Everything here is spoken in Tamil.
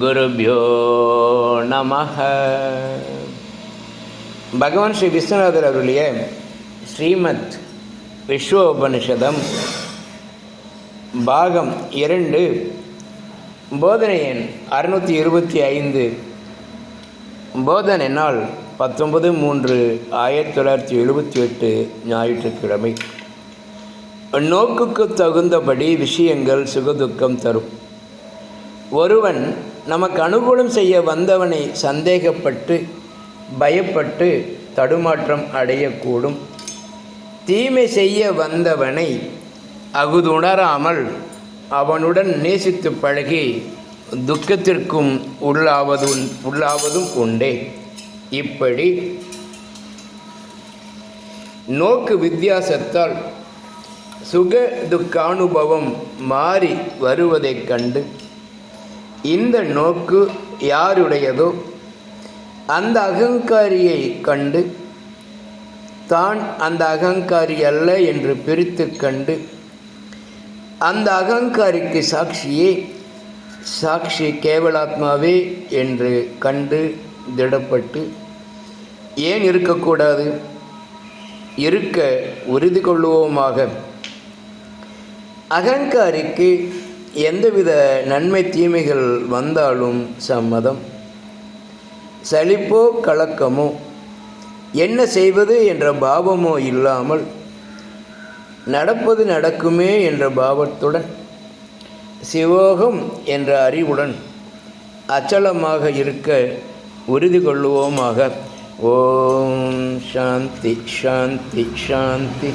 குருபியோ நம பகவான் ஸ்ரீ விஸ்வநாதர் அருளிய ஸ்ரீமத் விஸ்வ உபனிஷதம் பாகம் இரண்டு போதனை எண் அறுநூற்றி இருபத்தி ஐந்து. போதனை நாள் பத்தொன்பது மூன்று ஆயிரத்தி தொள்ளாயிரத்தி எழுபத்தி எட்டு ஞாயிற்றுக்கிழமை. நோக்குக்கு தகுந்தபடி விஷயங்கள் சுகதுக்கம் தரும். ஒருவன் நமக்கு அனுகூலம் செய்ய வந்தவனை சந்தேகப்பட்டு பயப்பட்டு தடுமாற்றம் அடையக்கூடும். தீமை செய்ய வந்தவனை அகுதுணராமல் அவனுடன் நேசித்து பழகி துக்கத்திற்கும் உள்ளாவதும் உள்ளாவதும் உண்டே. இப்படி நோக்கு வித்தியாசத்தால் சுக துக்கானுபவம் மாறி வருவதைக் கண்டு இந்த நோக்கு யாருடையதோ? அந்த அகங்காரியை கண்டு தான் அந்த அகங்காரி அல்ல என்று பிரித்து கண்டு அந்த அகங்காரிக்கு சாட்சியே சாட்சி கேவலாத்மாவே என்று கண்டு திடப்பட்டு ஏன் இருக்கக்கூடாது? இருக்க உறுதி கொள்ளுவோமாக. அகங்காரிக்கு எந்தவித நன்மை தீமைகள் வந்தாலும் சம்மதம். சலிப்போ கலக்கமோ? என்ன செய்வது என்ற பாவமோ இல்லாமல் நடப்பது நடக்குமே என்ற பாவத்துடன் சிவோகம் என்ற அறிவுடன் அச்சலமாக இருக்க உறுதி கொள்ளுவோமாக. ஓம் சாந்தி சாந்தி சாந்தி.